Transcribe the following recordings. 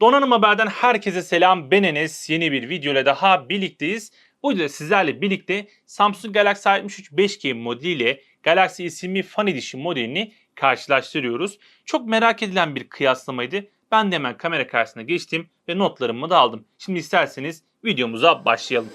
Donanım Haber'den herkese selam. Ben Enes. Yeni bir videoyla daha birlikteyiz. Bu videoda sizlerle birlikte Samsung Galaxy A73 5G modeliyle Galaxy S20 Fan Edition modelini karşılaştırıyoruz. Çok merak edilen bir kıyaslamaydı. Ben de hemen kamera karşısına geçtim ve notlarımı da aldım. Şimdi isterseniz videomuza başlayalım.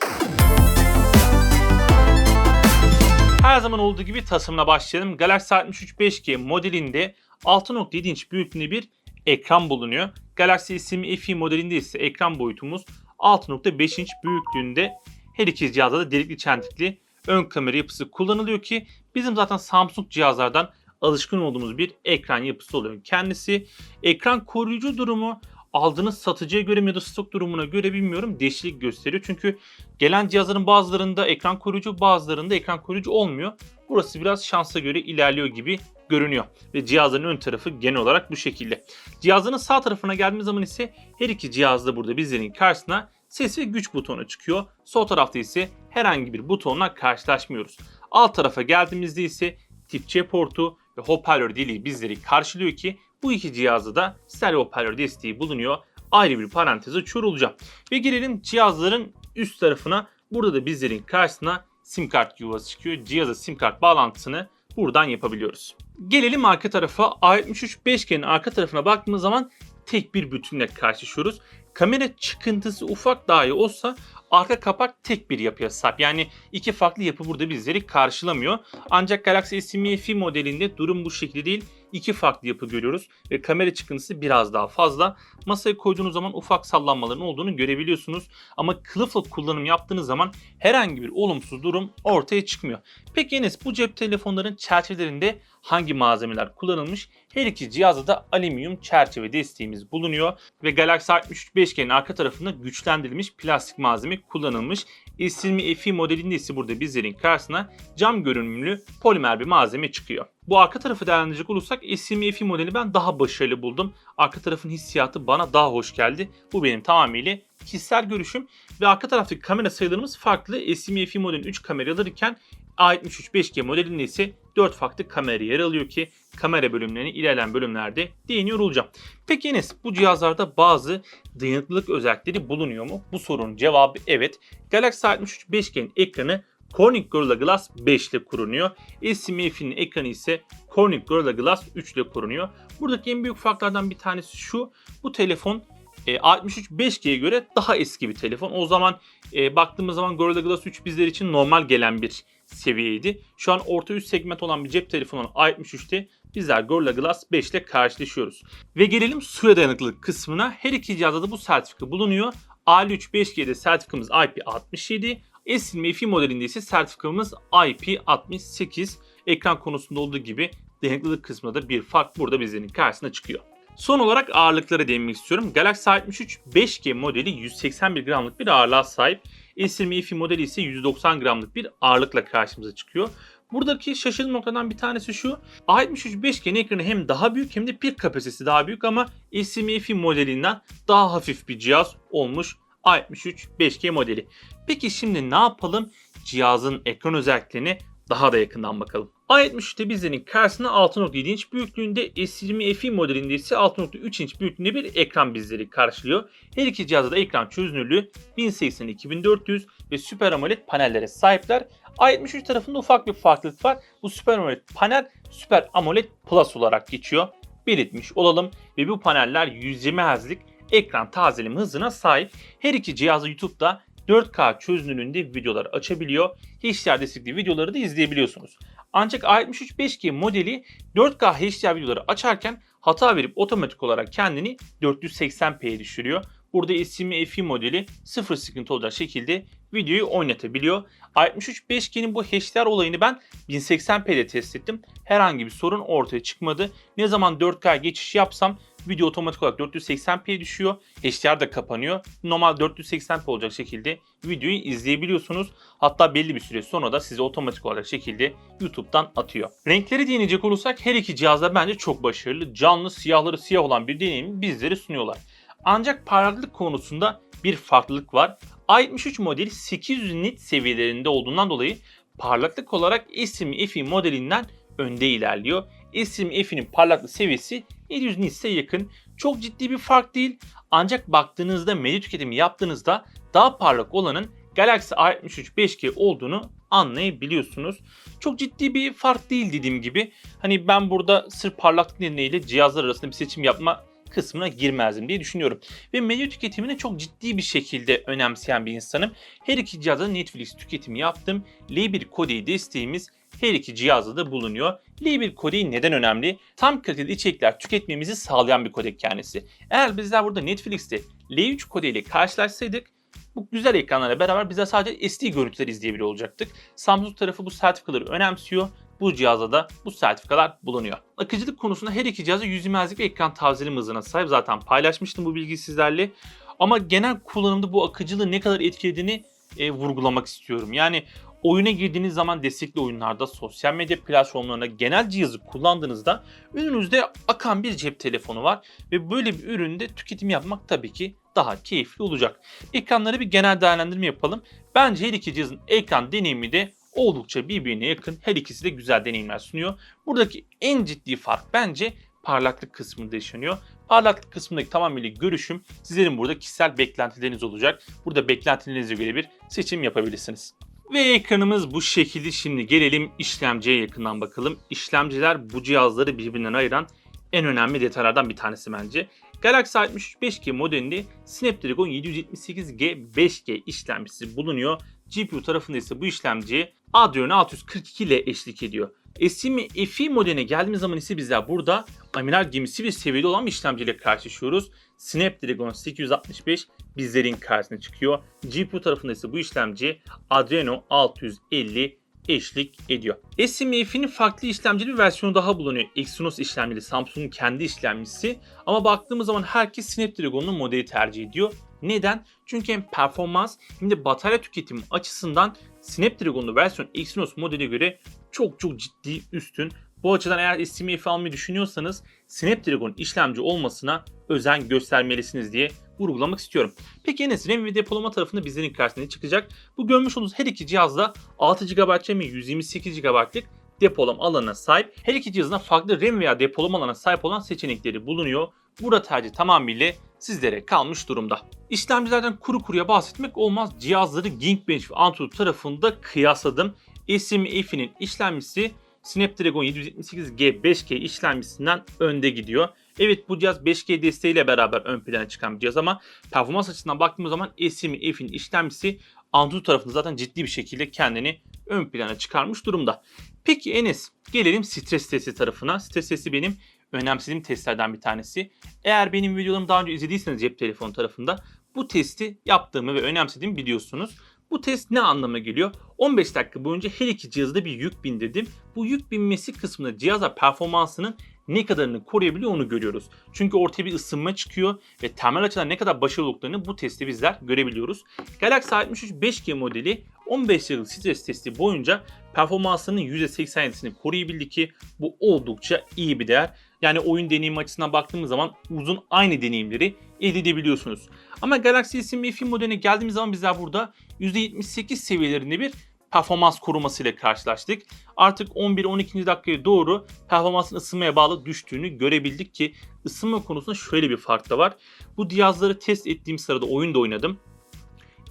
Her zaman olduğu gibi tasarımına başlayalım. Galaxy A73 5G modelinde 6.7 inç büyüklüğünde bir ekran bulunuyor. Galaxy S20 FE modelinde ise ekran boyutumuz 6.5 inç büyüklüğünde. Her iki cihazda da delikli çentikli ön kamera yapısı kullanılıyor ki bizim zaten Samsung cihazlardan alışkın olduğumuz bir ekran yapısı oluyor. Kendisi ekran koruyucu durumu aldığınız satıcıya göre mi ya da stok durumuna göre bilmiyorum değişiklik gösteriyor. Çünkü gelen cihazların bazılarında ekran koruyucu bazılarında ekran koruyucu olmuyor. Burası biraz şansa göre ilerliyor gibi görünüyor. Ve cihazların ön tarafı genel olarak bu şekilde. Cihazların sağ tarafına geldiğimiz zaman ise her iki cihazda burada bizlerin karşısına ses ve güç butonu çıkıyor. Sol tarafta ise herhangi bir butonla karşılaşmıyoruz. Alt tarafa geldiğimizde ise tip C portu ve hoparlör deliği bizleri karşılıyor ki bu iki cihazda da stereo hoparlör desteği bulunuyor. Ayrı bir parantez açıyor olacağım. Ve gelelim cihazların üst tarafına. Burada da bizlerin karşısına sim kart yuvası çıkıyor. Cihaza sim kart bağlantısını buradan yapabiliyoruz. Gelelim arka tarafa. A73 5G'nin arka tarafına baktığımız zaman tek bir bütünle karşılaşıyoruz. Kamera çıkıntısı ufak dahi olsa arka kapak tek bir yapıya sahip. Yani iki farklı yapı burada bizleri karşılamıyor. Ancak Galaxy S20 FE modelinde durum bu şekilde değil. İki farklı yapı görüyoruz ve kamera çıkıntısı biraz daha fazla. Masaya koyduğunuz zaman ufak sallanmaların olduğunu görebiliyorsunuz. Ama kılıfla kullanım yaptığınız zaman herhangi bir olumsuz durum ortaya çıkmıyor. Peki Enes bu cep telefonların çerçevelerinde hangi malzemeler kullanılmış? Her iki cihazda da alüminyum çerçeve desteğimiz bulunuyor ve Galaxy A73 5G'nin arka tarafında güçlendirilmiş plastik malzeme kullanılmış. S20FE modelinin ise burada bizlerin karşısına cam görünümlü polimer bir malzeme çıkıyor. Bu arka tarafı değerlendirecek olursak S20FE modeli ben daha başarılı buldum. Arka tarafın hissiyatı bana daha hoş geldi. Bu benim tamamıyla kişisel görüşüm ve arka taraftaki kamera sayılarımız farklı. S20FE modelin 3 kameralarken A73-5G modelinde ise 4 farklı kamera yer alıyor ki kamera bölümlerini ilerleyen bölümlerde değiniyor olacağım. Peki Enes bu cihazlarda bazı dayanıklılık özellikleri bulunuyor mu? Bu sorunun cevabı evet. Galaxy A73 5G'nin ekranı Corning Gorilla Glass 5 ile korunuyor. SMF'nin ekranı ise Corning Gorilla Glass 3 ile korunuyor. Buradaki en büyük farklardan bir tanesi şu. Bu telefon e, 63 5G'ye göre daha eski bir telefon. O zaman e, baktığımız zaman Gorilla Glass 3 bizler için normal gelen bir seviyeydi. Şu an orta üst segment olan bir cep telefonu A73'te bizler Gorilla Glass 5 ile karşılaşıyoruz. Ve gelelim suya dayanıklılık kısmına. Her iki cihazda da bu sertifika bulunuyor. A53 5G'de sertifikamız IP67, S20 FE modelinde ise sertifikamız IP68. Ekran konusunda olduğu gibi dayanıklılık kısmında da bir fark burada bizlerin karşısına çıkıyor. Son olarak ağırlıklara değinmek istiyorum. Galaxy A73 5G modeli 181 gramlık bir ağırlığa sahip. S20 FE modeli ise 190 gramlık bir ağırlıkla karşımıza çıkıyor. Buradaki şaşırdığım noktadan bir tanesi şu. A73 5G'nin ekranı hem daha büyük hem de pil kapasitesi daha büyük ama S20 FE modelinden daha hafif bir cihaz olmuş A73 5G modeli. Peki şimdi ne yapalım? Cihazın ekran özelliklerine daha da yakından bakalım. A73'te bizlerin karşısına 6.7 inç büyüklüğünde S20 FE modelinde ise 6.3 inç büyüklüğünde bir ekran bizleri karşılıyor. Her iki cihazda da ekran çözünürlüğü 1080-2400 ve Super AMOLED panellere sahipler. A73 tarafında ufak bir farklılık var. Bu Super AMOLED panel Super AMOLED Plus olarak geçiyor. Belirtmiş olalım ve bu paneller 120 Hz'lik ekran tazeleme hızına sahip. Her iki cihazda YouTube'da 4K çözünürlüğünde videolar açabiliyor. HDR destekli videoları da izleyebiliyorsunuz. Ancak A73 5G modeli 4K HDR videoları açarken hata verip otomatik olarak kendini 480p'ye düşürüyor. Burada S20 FE modeli sıfır sıkıntı olacak şekilde videoyu oynatabiliyor. A73 5G'nin bu HDR olayını ben 1080p'de test ettim. Herhangi bir sorun ortaya çıkmadı. Ne zaman 4K geçiş yapsam video otomatik olarak 480p'ye düşüyor. HDR da kapanıyor. Normal 480p olacak şekilde videoyu izleyebiliyorsunuz. Hatta belli bir süre sonra da size otomatik olarak şekilde YouTube'dan atıyor. Renkleri değinecek olursak her iki cihazda bence çok başarılı. Canlı siyahları siyah olan bir deneyimi bizlere sunuyorlar. Ancak parlaklık konusunda bir farklılık var. A73 modeli 800 nit seviyelerinde olduğundan dolayı parlaklık olarak S20 FE modelinden önde ilerliyor. S20 FE'nin parlaklık seviyesi 700 nits'e yakın. Çok ciddi bir fark değil. Ancak baktığınızda medya tüketimi yaptığınızda daha parlak olanın Galaxy A73 5G olduğunu anlayabiliyorsunuz. Çok ciddi bir fark değil dediğim gibi. Hani ben burada sırf parlaklık nedeniyle cihazlar arasında bir seçim yapma kısmına girmezdim diye düşünüyorum. Ve medya tüketimini çok ciddi bir şekilde önemseyen bir insanım. Her iki cihazda Netflix tüketimi yaptım. L1 kodei desteğimiz her iki cihazda da bulunuyor. L1 kodei neden önemli? Tam kaliteli içerikler tüketmemizi sağlayan bir kodek kendisi. Eğer bizler burada Netflix'te L3 kodei ile karşılaşsaydık bu güzel ekranlarla beraber bize sadece SD görüntüler izleyebiliyor olacaktık. Samsung tarafı bu sertifikaları önemsiyor. Bu cihazda da bu sertifikalar bulunuyor. Akıcılık konusunda her iki cihazda 120 Hz'lik bir ekran tazeleme hızına sahip. Zaten paylaşmıştım bu bilgiyi sizlerle. Ama genel kullanımda bu akıcılığı ne kadar etkilediğini e, vurgulamak istiyorum. Yani oyuna girdiğiniz zaman destekli oyunlarda, sosyal medya platformlarında genel cihazı kullandığınızda önünüzde akan bir cep telefonu var ve böyle bir üründe tüketim yapmak tabii ki daha keyifli olacak. Ekranları bir genel değerlendirme yapalım. Bence her iki cihazın ekran deneyimi de oldukça birbirine yakın. Her ikisi de güzel deneyimler sunuyor. Buradaki en ciddi fark bence parlaklık kısmında yaşanıyor. Parlaklık kısmındaki tamamıyla görüşüm sizlerin burada kişisel beklentileriniz olacak. Burada beklentilerinize göre bir seçim yapabilirsiniz. Ve ekranımız bu şekilde. Şimdi gelelim işlemciye yakından bakalım. İşlemciler bu cihazları birbirinden ayıran en önemli detaylardan bir tanesi bence. Galaxy A73 5G modelinde Snapdragon 778G 5G işlemcisi bulunuyor. GPU tarafında ise bu işlemci Adreno 642 ile eşlik ediyor. STM FE modeline geldiğimiz zaman ise bizler burada amiral gemisi bir seviyede olan bir işlemciyle karşılaşıyoruz. Snapdragon 865 bizlerin karşısına çıkıyor. GPU tarafında ise bu işlemci Adreno 650 eşlik ediyor. SMF'nin farklı işlemcili bir versiyonu daha bulunuyor. Exynos işlemcili Samsung'un kendi işlemcisi. Ama baktığımız zaman herkes Snapdragon'un modeli tercih ediyor. Neden? Çünkü hem performans hem de batarya tüketimi açısından Snapdragon'lu versiyon Exynos modele göre çok çok ciddi üstün. Bu açıdan eğer STMF almayı düşünüyorsanız Snapdragon işlemci olmasına özen göstermelisiniz diye vurgulamak istiyorum. Peki Enes RAM ve depolama tarafında bizlerin karşısına çıkacak. Bu görmüş olduğunuz her iki cihazda 6 GB RAM ve 128 GB'lık depolama alanına sahip. Her iki cihazın farklı RAM veya depolama alanına sahip olan seçenekleri bulunuyor. Burada tercih tamamıyla sizlere kalmış durumda. İşlemcilerden kuru kuruya bahsetmek olmaz. Cihazları Geekbench ve Antutu tarafında kıyasladım. SMF'nin işlemcisi Snapdragon 778G 5G işlemcisinden önde gidiyor. Evet bu cihaz 5G desteğiyle beraber ön plana çıkan bir cihaz ama performans açısından baktığımız zaman SMF'in işlemcisi Antutu tarafında zaten ciddi bir şekilde kendini ön plana çıkarmış durumda. Peki Enes gelelim stres testi tarafına. Stres testi benim önemsediğim testlerden bir tanesi. Eğer benim videolarımı daha önce izlediyseniz cep telefonu tarafında bu testi yaptığımı ve önemsediğimi biliyorsunuz. Bu test ne anlama geliyor? 15 dakika boyunca her iki cihazda bir yük bindirdim. Bu yük binmesi kısmında cihaza performansının ne kadarını koruyabiliyor onu görüyoruz. Çünkü ortaya bir ısınma çıkıyor ve temel açıdan ne kadar başarılı olduklarını bu testte bizler görebiliyoruz. Galaxy A73 5G modeli 15 yıllık stres testi boyunca performansının %87'sini koruyabildi ki bu oldukça iyi bir değer. Yani oyun deneyimi açısından baktığımız zaman uzun aynı deneyimleri elde edebiliyorsunuz. Ama Galaxy S20 F modeline geldiğimiz zaman bizler burada %78 seviyelerinde bir performans korumasıyla karşılaştık. Artık 11-12. dakikaya doğru performansın ısınmaya bağlı düştüğünü görebildik ki ısınma konusunda şöyle bir fark da var. Bu cihazları test ettiğim sırada oyunda oynadım.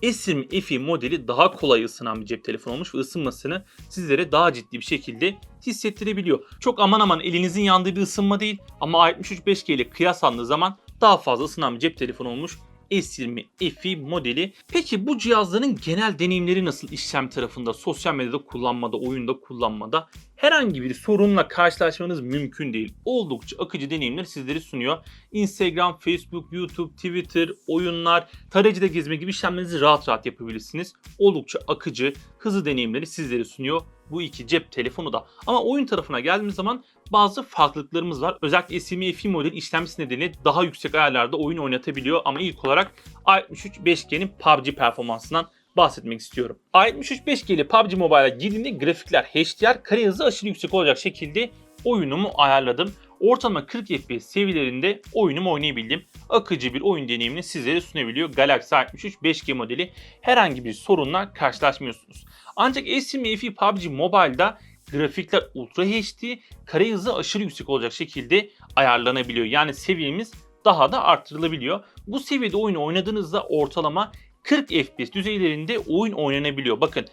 S20 FE modeli daha kolay ısınan bir cep telefonu olmuş ve ısınmasını sizlere daha ciddi bir şekilde hissettirebiliyor. Çok aman aman elinizin yandığı bir ısınma değil ama A73 5G ile kıyaslandığı zaman daha fazla ısınan bir cep telefonu olmuş. S20 FE modeli. Peki bu cihazların genel deneyimleri nasıl işlem tarafında, sosyal medyada kullanmada, oyunda kullanmada? Herhangi bir sorunla karşılaşmanız mümkün değil. Oldukça akıcı deneyimler sizleri sunuyor. Instagram, Facebook, YouTube, Twitter, oyunlar, tarayıcıda gezme gibi işlemlerinizi rahat rahat yapabilirsiniz. Oldukça akıcı, hızlı deneyimleri sizlere sunuyor bu iki cep telefonu da. Ama oyun tarafına geldiğimiz zaman bazı farklılıklarımız var. Özellikle SMF model işlemcisi nedeniyle daha yüksek ayarlarda oyun oynatabiliyor ama ilk olarak A73 5G'nin PUBG performansından bahsetmek istiyorum. A73 5G ile PUBG Mobile'a girdiğimde grafikler HDR, kare hızı aşırı yüksek olacak şekilde oyunumu ayarladım. Ortalama 40 FPS seviyelerinde oyunumu oynayabildim. Akıcı bir oyun deneyimini sizlere sunabiliyor. Galaxy A73 5G modeli herhangi bir sorunla karşılaşmıyorsunuz. Ancak SMF'i PUBG Mobile'da grafikler Ultra HD, kare hızı aşırı yüksek olacak şekilde ayarlanabiliyor. Yani seviyemiz daha da arttırılabiliyor. Bu seviyede oyunu oynadığınızda ortalama 40 FPS düzeylerinde oyun oynanabiliyor. Bakın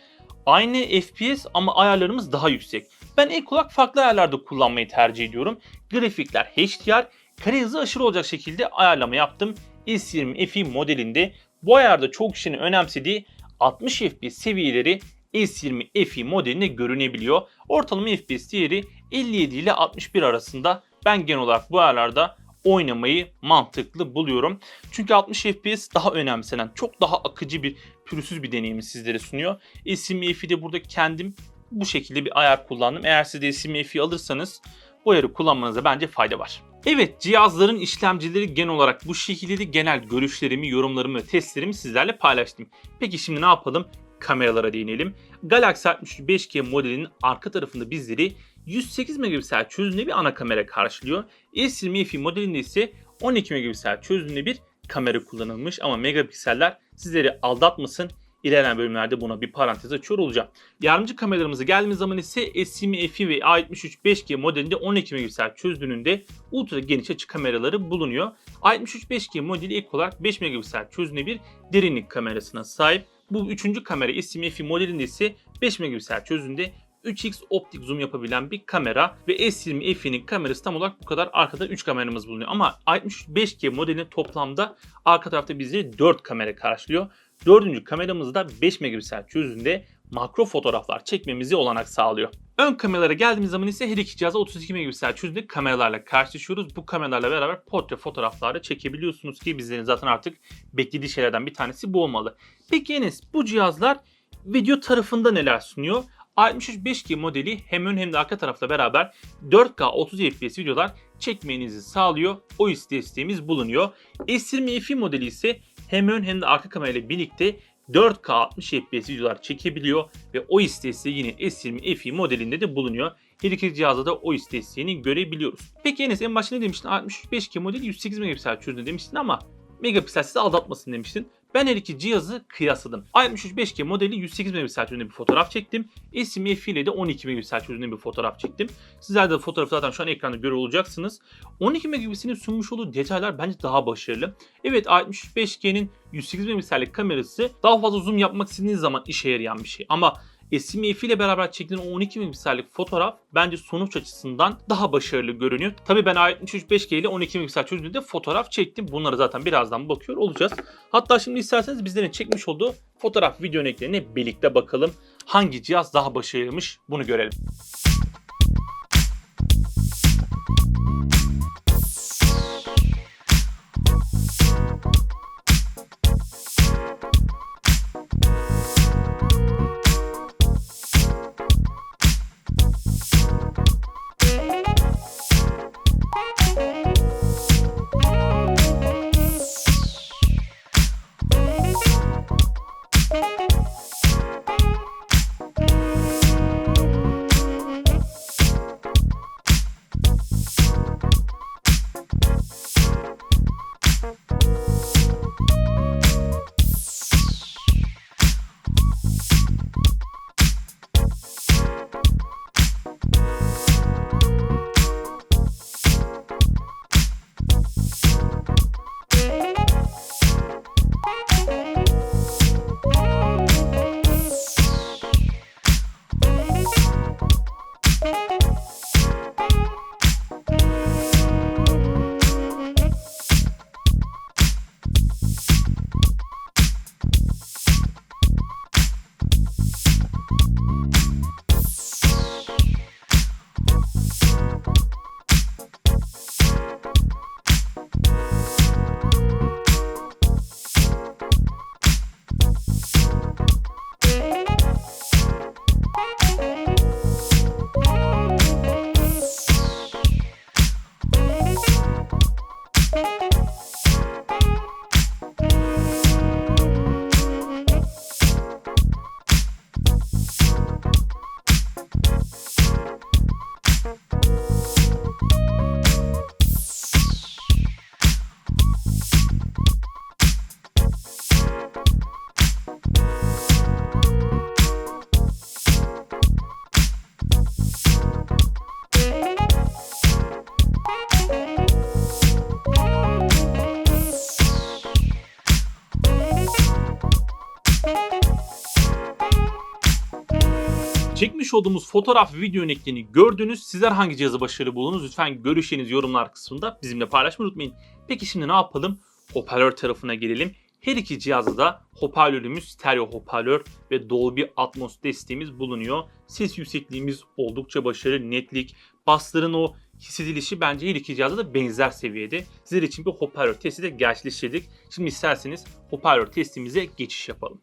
aynı FPS ama ayarlarımız daha yüksek. Ben ek olarak farklı ayarlarda kullanmayı tercih ediyorum. Grafikler HDR, kare hızı aşırı olacak şekilde ayarlama yaptım. S20 Fi modelinde bu ayarda çok kişinin önemsediği 60 FPS seviyeleri S20 Fi modelinde görünebiliyor. Ortalama FPS değeri 57 ile 61 arasında. Ben genel olarak bu ayarlarda oynamayı mantıklı buluyorum. Çünkü 60 FPS daha önemsenen, çok daha akıcı bir pürüzsüz bir deneyimi sizlere sunuyor. S20 Fi'de burada kendim bu şekilde bir ayar kullandım. Eğer siz de S20 Fi alırsanız bu ayarı kullanmanıza bence fayda var. Evet cihazların işlemcileri genel olarak bu şekilde de genel görüşlerimi, yorumlarımı ve testlerimi sizlerle paylaştım. Peki şimdi ne yapalım? Kameralara değinelim. Galaxy 63 5G modelinin arka tarafında bizleri 108 megapiksel çözünürlüğünde bir ana kamera karşılıyor. S20 Fi modelinde ise 12 megapiksel çözünürlüğünde bir kamera kullanılmış ama megapikseller sizleri aldatmasın. İlerleyen bölümlerde buna bir parantez açıyor olacağım. Yardımcı kameralarımıza geldiğimiz zaman ise S20 Fi ve A73 5G modelinde 12 megapiksel çözünürlüğünde ultra geniş açı kameraları bulunuyor. A73 5G modeli ilk olarak 5 megapiksel çözünürlüğü bir derinlik kamerasına sahip. Bu üçüncü kamera S20 Fi modelinde ise 5 megapiksel çözünürlüğünde 3x optik zoom yapabilen bir kamera ve S20 Fi'nin kamerası tam olarak bu kadar. Arkada 3 kameramız bulunuyor ama 65G modelinin toplamda arka tarafta bizi 4 kamera karşılıyor. Dördüncü kameramızda 5 megapiksel çözünürlüğünde makro fotoğraflar çekmemizi olanak sağlıyor. Ön kameralara geldiğimiz zaman ise her iki cihaza 32 megapiksel çözünürlükte kameralarla karşılaşıyoruz. Bu kameralarla beraber portre fotoğrafları çekebiliyorsunuz ki bizlerin zaten artık beklediği şeylerden bir tanesi bu olmalı. Peki Enes bu cihazlar video tarafında neler sunuyor? 63 5G modeli hem ön hem de arka tarafla beraber 4K 30 FPS videolar çekmenizi sağlıyor. OIS desteğimiz bulunuyor. S20 Fi modeli ise hem ön hem de arka kamerayla birlikte 4K 60 FPS videolar çekebiliyor ve OIS desteği yine S20 Fi modelinde de bulunuyor. Her iki cihazda da OIS desteğini görebiliyoruz. Peki Enes en başta ne demiştin? 63 5G modeli 108 megapiksel çözünürlüğü demiştin ama megapiksel sizi aldatmasın demiştin. Ben her iki cihazı kıyasladım. 63 5G modeli 108 megapiksel çözünürlüğünde bir fotoğraf çektim. S20 Fi ile de 12 megapiksel çözünürlüğünde bir fotoğraf çektim. Sizler de fotoğrafı zaten şu an ekranda görüyor olacaksınız. 12 megapikselin sunmuş olduğu detaylar bence daha başarılı. Evet 63 5G'nin 108 megapiksellik kamerası daha fazla zoom yapmak istediğiniz zaman işe yarayan bir şey. Ama S20 Fi ile beraber çekilen o 12 megapiksellik fotoğraf bence sonuç açısından daha başarılı görünüyor. Tabii ben A73 5G ile 12 megapiksel çözünürlüğünde fotoğraf çektim. Bunları zaten birazdan bakıyor olacağız. Hatta şimdi isterseniz bizlerin çekmiş olduğu fotoğraf video örneklerine birlikte bakalım. Hangi cihaz daha başarılıymış bunu görelim. Olduğumuz fotoğraf ve video örneklerini gördünüz. Sizler hangi cihazı başarılı buldunuz? Lütfen görüşlerinizi yorumlar kısmında bizimle paylaşmayı unutmayın. Peki şimdi ne yapalım? Hoparlör tarafına gelelim. Her iki cihazda da hoparlörümüz stereo hoparlör ve Dolby Atmos desteğimiz bulunuyor. Ses yüksekliğimiz oldukça başarılı, netlik, basların o hissedilişi bence her iki cihazda da benzer seviyede. Sizler için bir hoparlör testi de gerçekleştirdik. Şimdi isterseniz hoparlör testimize geçiş yapalım.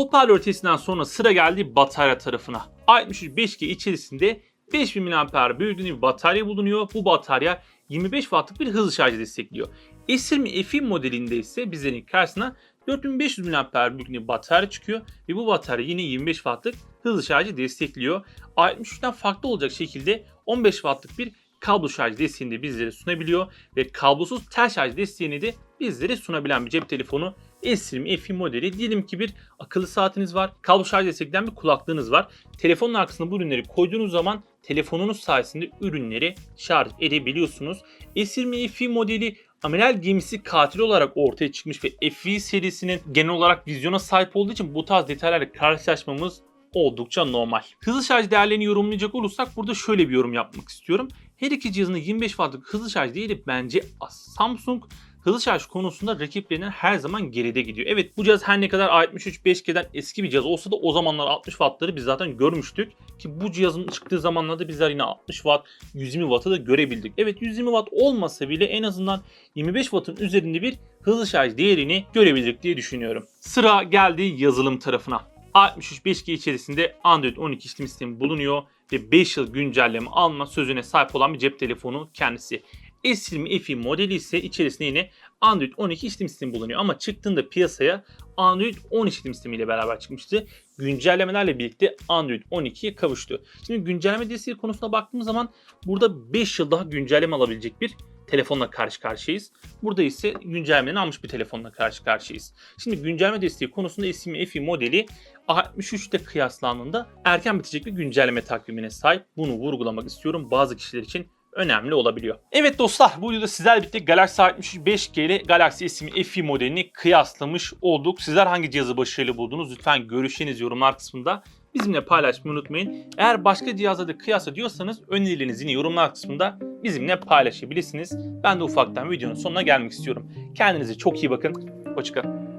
Hoparlör testinden sonra sıra geldi batarya tarafına. i63 5G içerisinde 5000 mAh büyüklüğünde bir batarya bulunuyor. Bu batarya 25 wattlık bir hızlı şarjı destekliyor. S20 FE modelinde ise bizlerin karşısına 4500 mAh büyüklüğünde bir batarya çıkıyor ve bu batarya yine 25 wattlık hızlı şarjı destekliyor. i63'ten farklı olacak şekilde 15 wattlık bir kablo şarj desteğini de bizlere sunabiliyor ve kablosuz tel şarj desteğini de bizlere sunabilen bir cep telefonu S20 FE modeli. Diyelim ki bir akıllı saatiniz var, kablo şarj destekleyen bir kulaklığınız var. Telefonun arkasına bu ürünleri koyduğunuz zaman telefonunuz sayesinde ürünleri şarj edebiliyorsunuz. S20 FE modeli amiral gemisi katil olarak ortaya çıkmış ve FE serisinin genel olarak vizyona sahip olduğu için bu tarz detaylarla karşılaşmamız oldukça normal. Hızlı şarj değerlerini yorumlayacak olursak burada şöyle bir yorum yapmak istiyorum. Her iki cihazın 25 wattlık hızlı şarj değeri bence az. Samsung hızlı şarj konusunda rakiplerinden her zaman geride gidiyor. Evet bu cihaz her ne kadar A73 5G'den eski bir cihaz olsa da o zamanlar 60 wattları biz zaten görmüştük. Ki bu cihazın çıktığı zamanlarda bizler yine 60 watt 120 wattı da görebildik. Evet 120 watt olmasa bile en azından 25 wattın üzerinde bir hızlı şarj değerini görebildik diye düşünüyorum. Sıra geldi yazılım tarafına. A63 5G içerisinde Android 12 işlem sistemi bulunuyor ve 5 yıl güncelleme alma sözüne sahip olan bir cep telefonu kendisi. S20 FE modeli ise içerisinde yine Android 12 işlem sistemi bulunuyor ama çıktığında piyasaya Android 10 işlem sistemiyle beraber çıkmıştı. Güncellemelerle birlikte Android 12'ye kavuştu. Şimdi güncelleme desteği konusuna baktığımız zaman burada 5 yıl daha güncelleme alabilecek bir telefonla karşı karşıyayız. Burada ise güncellemeni almış bir telefonla karşı karşıyayız. Şimdi güncelleme desteği konusunda S20 FE modeli A63'te kıyaslandığında erken bitecek bir güncelleme takvimine sahip. Bunu vurgulamak istiyorum. Bazı kişiler için önemli olabiliyor. Evet dostlar bu videoda sizlerle birlikte Galaxy A63 5G ile Galaxy S20 FE modelini kıyaslamış olduk. Sizler hangi cihazı başarılı buldunuz? Lütfen görüşlerinizi yorumlar kısmında bizimle paylaşmayı unutmayın. Eğer başka cihazla da kıyasla diyorsanız önerilerinizi yine yorumlar kısmında bizimle paylaşabilirsiniz. Ben de ufaktan videonun sonuna gelmek istiyorum. Kendinize çok iyi bakın. Hoşçakalın.